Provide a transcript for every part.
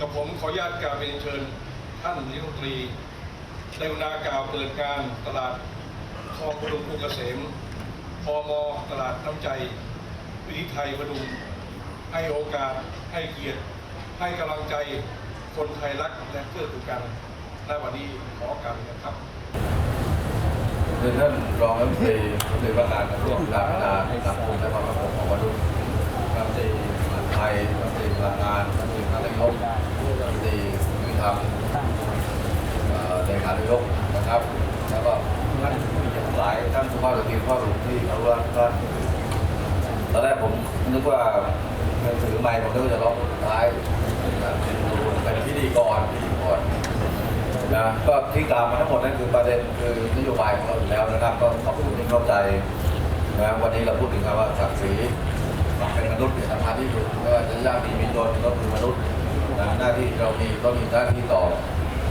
กับผมขออนุญาตกราบเรียนเชิญ ท่านนายกรัฐมนตรีในวนากล่าวเปิดการตลาดคลองพดุงกรุงเกษมพมตลาดน้ำใจ วิถีไทยพดุงให้โอกาสให้เกียรติ ให้กำลังใจคนไทยรักและเพื่อกูกันและวันนี้ขอการนะครับคือท่านรองรัฐมนตรีรัฐมนตรีว่าการกระทรวงการพัฒนาสังคมและความมั่นคงของมนุษย์รัฐมนตรีมหาดไทยรัฐมนตรีพลังงานรัฐมนตรีคลังนายกรัฐมนตรียุติ ธรรมเอ่อเลขาธิกนะครับ แล้วก็ท่านผู้มีเกียรติทั้งหลายท่านสุภาพสตรีสุภาพบุรุที่เคารพทุกท่านตอนแรกผมนึกว่าถือไมค์ผมนึกว่าจะร้องสุดท้ายเป็นพิธีกรพิธีกรนะก็ที่กล่าวมาทั้งหมดนั่นคือประเด็นคือนโยบายของเราอยู่แล้วนะครับ ก็ขอบคุณที่เข้าใจนะวันนี้เราพูดถึงคำว่าศักดิ์ศรีเป็นมนุษย์เนี่ยสำคัญที่สุดไม่ว่าจะยากดีมีจนก็คือมนุษย์ นะหน้าที่เรามีก็มีหน้าที่ต่อ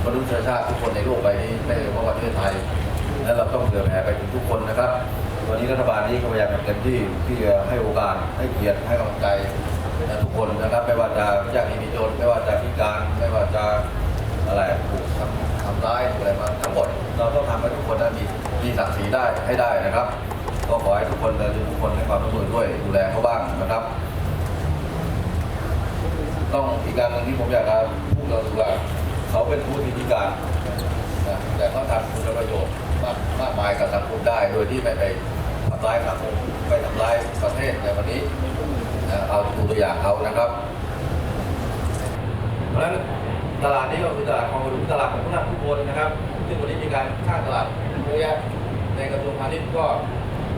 มนุษยชาติทุกคนในโลกใบนี้ไม่เฉพาะประเทศไทย และเราต้องเผื่อแผ่ไปถึงทุกคนนะครับวันนี้รัฐบาลนี้ก็พยายามเต็มที่ที่จะให้โอกาสให้เกียรติให้กำลังใจทุกคนนะครับไม่ว่าจะยากดีมีจนไม่ว่าจะพิการไม่ว่าจะอะไรถูกทำทำร้ายอะไรมาทั้งหมดเราต้องทำให้ทุกคนนั้มีมีศักดิ์ศรีได้ให้ได้นะครับ ก็ขอให้ทุกคนและทุกคนให้ความร่วมมือด้วยดูแลเขาบ้างนะครับ ต้องอีกการหนึ่งที่ผมอยากจะพูดเราคือว่าเขาเป็นผู้ที่พิการนะแต่เขาทำคุณประโยชน์มากมากมายกับสังคมได้ โดยที่ไม่ไปทำร้ายสังคมไม่ทำร้ายประเทศในวันนี้นะเอาตัวอย่างเขานะครับ เพราะฉะนั้นตลาดนี้ก็คือตลาดคลองระดุตลาดของผู้นำทุกคนนะครับ ซึ่งวันนี้มีการสร้างตลาดเยอะแยะในกระทรวงพาณิชย์ก็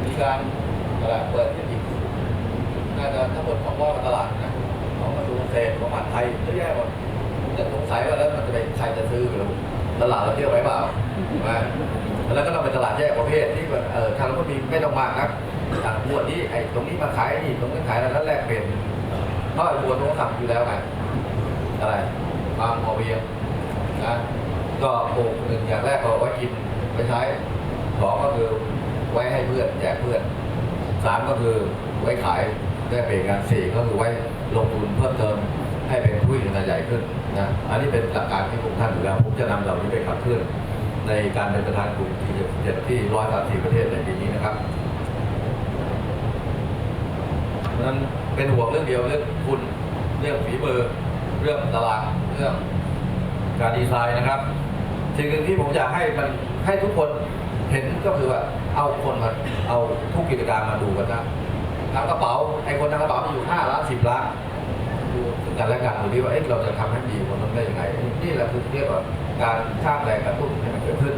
มีการตลาดเปิดขึ้นอีกน่าจะทั้งหมดของว่าตลาดนะ ของกระทรวงเกษตรของมหาดไทยเยอะแยะหมดจะสงสัยว่าแล้วมันจะเป็นใครจะซื้อหรือตลาดเราเที่ยวไว้เปล่าถูกไหมแล้วก็ต้องเป็นตลาดแยกประเภทที่แบบเออทางเราก็มีไม่ต้องมากนะทางบวดนี้ไอ้ตรงนี้มาขายนี่ตรงนี้ขายแล้วแล้วแลกเปลี่ยนเพราะไอ้บวดโทรศัพท์อยู่แล้วไงอะไรความพอเพียงนะก็ปลูกหนึ่งอย่างแรกก็ไว้กินไปใช้สองก็คือไว้ให้เพื่อนแจกเพื่อนสามก็คือไว้ขายได้เปลี่ยนงานสี่ก็คือไว้ ลงทุนเพิ่มเติมให้เป็นผู้ขนาดใหญ่ขึ้นนะอันนี้เป็นหลักการที่พวกท่านอยู่แล้ว ผมจะนำเหล่านี้ไปขับเคลื่อนในการเป็นประธานกลุ่มที่เจ็ดที่ร้อยสามสิบประเทศในปีนี้นะครับเพราะนั้นเป็นห่วงเรื่องเดียวเรื่องคุณเรื่องฝีมือเรื่องตลาดเรื่องการดีไซน์นะครับสิ่งหนึ่งที่ผมอยากให้มันให้ทุกคนเห็นก็คือว่าเอาคนมาเอาทุกกิจการมาดูกันนะ ทำกระเป๋าไอ้คนทำกระเป๋ามีอยู่ห้าล้านสิบล้านดูกันและกันดูดิว่าเอ๊ะเราจะทำให้ดีกว่านั้นได้ยังไงนี่แหละคือเรียกว่าการสร้างแรงกระตุ้นให้มันเกิดขึ้น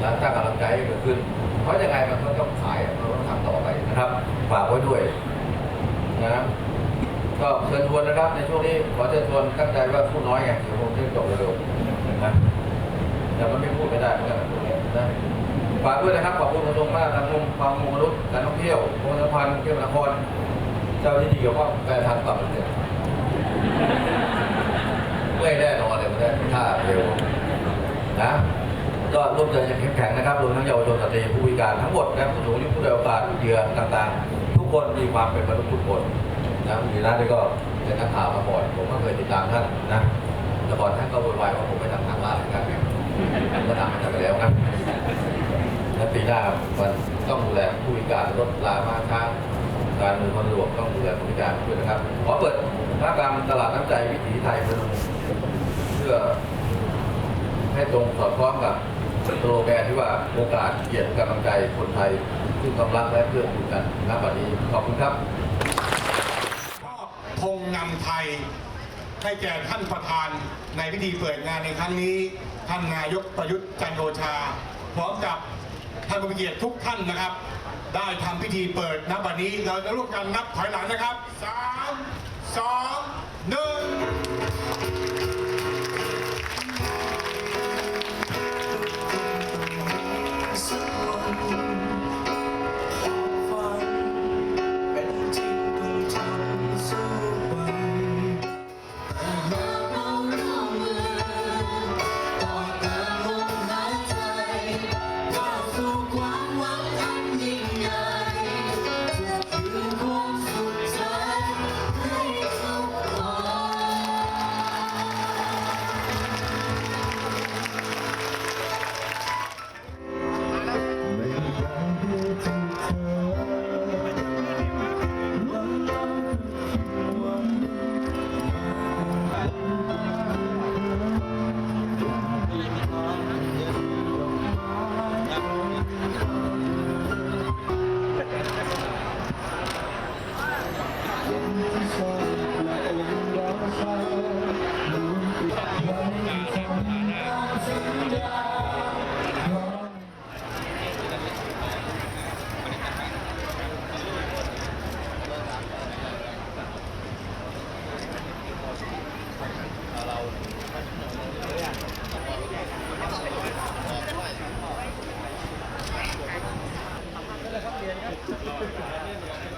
และสร้างกำลังใจให้เกิดขึ้น เพราะยังไงมันก็ต้องขายมันก็ต้องทำต่อไปนะครับฝากไว้ด้วยนะครับก็เชิญชวนนะครับ ในช่วงนี้ขอเชิญชวนตั้งใจว่าพูดน้อยไงเดี๋ยวผมจะจบเร็วๆนะแต่มันไม่พูดไม่ได้เหมือนกันนะ ฝากด้วยนะครับขอบคุณกระทรวงมากทางกรมความมั่งมนุษย์การท่องเที่ยวกรมสัมพันธ์เที่ยวนครเจ้าที่ที่เกี่ยวข้องแปรทันกลับมาเนี่ยไม่แน่นอนเลยมันได้ถ้าเร็วนะก็ร่วมใจอย่างเข้มแข็งนะครับรวมทั้งเยาวชนสตรีผู้พิการทั้งหมดนะครับผู้สูงอายุผู้ด้อยโอกาสเหยื่อต่างๆ ทุกคนมีความเป็นมนุษย์ทุกคนนะคุณวีระนี่ก็เป็นนักข่าวมาบ่อยผมก็เคยติดตามท่านนะแต่ก่อนท่านก็โวยวายว่าผมไปทำทางลาดเหมือนกันเนี่ยผมก็ทำมาจากไปแล้วนะ และปีหน้ามันต้องดูแลผู้พิการลดลามาช้างการมือความสะดวกต้องดูแลผู้พิการด้วยนะครับขอเปิดภาคกรรมตลาดน้ำใจวิถีไทยเพื่อเพื่อให้ตรงสอดคล้องกับสโลแกนที่ว่าโอกาสเกียรติกำลังใจคนไทยซึ่งต้องรักและเพื่อกูลกันณบัดนี้ขอบคุณครับธงนำไทยให้แก่ท่านประธานในพิธีเปิดงานในครั้งนี้ ท่านนายกประยุทธ์จันทร์โอชา พร้อมกับ ท่านผู้มีเกียรติทุกท่านนะครับ ได้ทำพิธีเปิดนับวันนี้เราจะร่วมกันนับถอยหลังนะครับสามสองหนึ่ง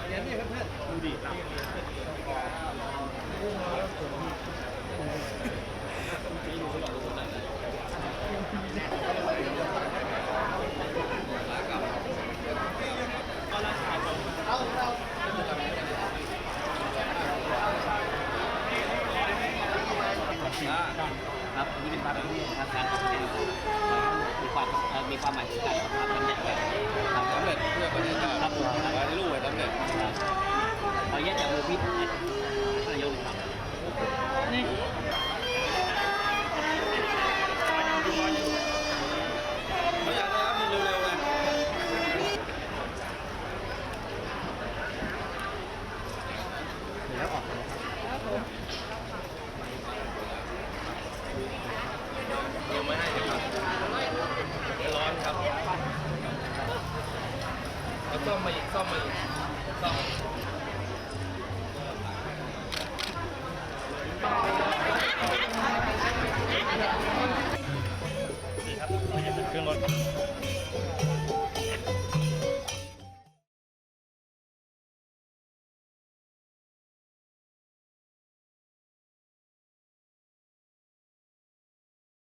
เนี่ยเพื่อนดูดิ มาอีกซ่อมมาอีกซ่อม